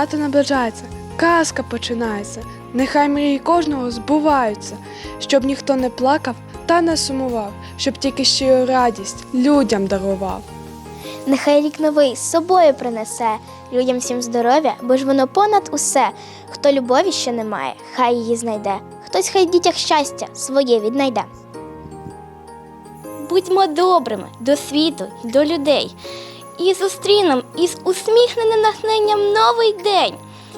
свято наближається, казка починається. Нехай мрії кожного збуваються, щоб ніхто не плакав та не сумував, щоб тільки щиру радість людям дарував. Нехай рік новий з собою принесе людям всім здоров'я, бо ж воно понад усе. Хто любові ще не має, хай її знайде. Хтось хай в дітях щастя своє віднайде. Будьмо добрими до світу й до людей. І зустрінем із усміхненим натхненням новий день.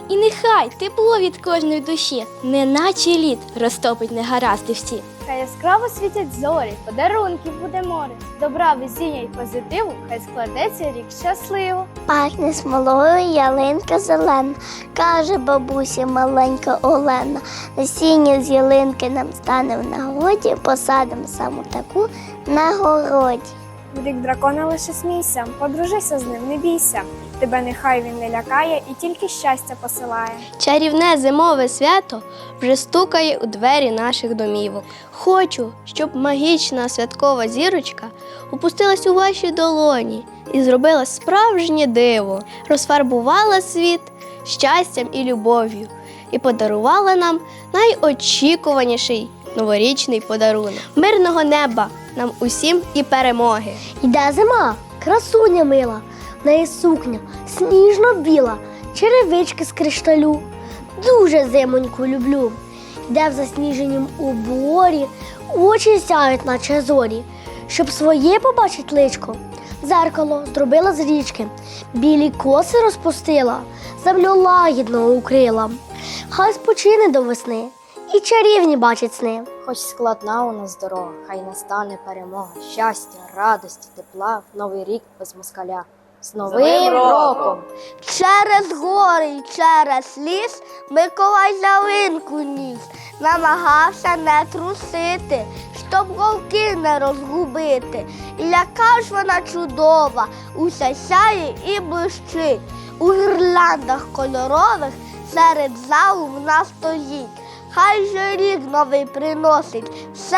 І нехай тепло від кожної душі, неначе лід розтопить негаразди всі. Хай яскраво світять зорі, подарунків буде море. Добра, везіння й позитиву, хай складеться рік щасливо. Пахне смолою ялинка зелена, каже бабусі маленька Олена. Насіння з ялинки нам стане в нагоді, посадимо саму таку на городі. В рік дракона лише смійся, подружися з ним, не бійся. Тебе нехай він не лякає і тільки щастя посилає. Чарівне зимове свято вже стукає у двері наших домівок. Хочу, щоб магічна святкова зірочка опустилась у ваші долоні і зробила справжнє диво, розфарбувала світ щастям і любов'ю і подарувала нам найочікуваніший новорічний подарунок мирного неба нам усім і перемоги. Йде зима, красуня мила, в неї сукня сніжно-біла, черевички з кришталю. Дуже зимоньку люблю. Йде в засніженім уборі, очі сяють, наче зорі. Щоб своє побачить личко, дзеркало зробила з річки, білі коси розпустила, землю лагідно укрила. Хай спочине до весни і чарівні бачить сни. Хоч складна у нас дорога, хай настане перемога, щастя, радості, тепла в новий рік без москаля. З новим роком! Через гори й через ліс Миколай ялинку ніс, намагався не трусити, щоб голки не розгубити. І яка ж вона чудова, уся сяє і блищить. У гірляндах кольорових серед залу вона стоїть. Хай же рік новий приносить все,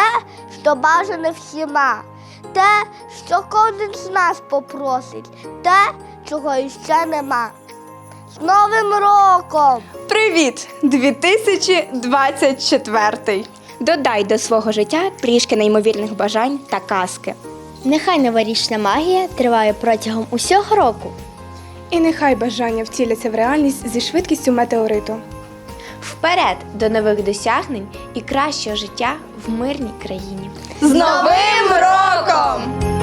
що бажане всіма. Те, що кожен з нас попросить, те, чого іще нема. З Новим роком! Привіт! 2024! Додай до свого життя трішки неймовірних бажань та казки. Нехай новорічна магія триває протягом усього року. І нехай бажання втіляться в реальність зі швидкістю метеориту. Вперед до нових досягнень і кращого життя в мирній країні. З Новим роком!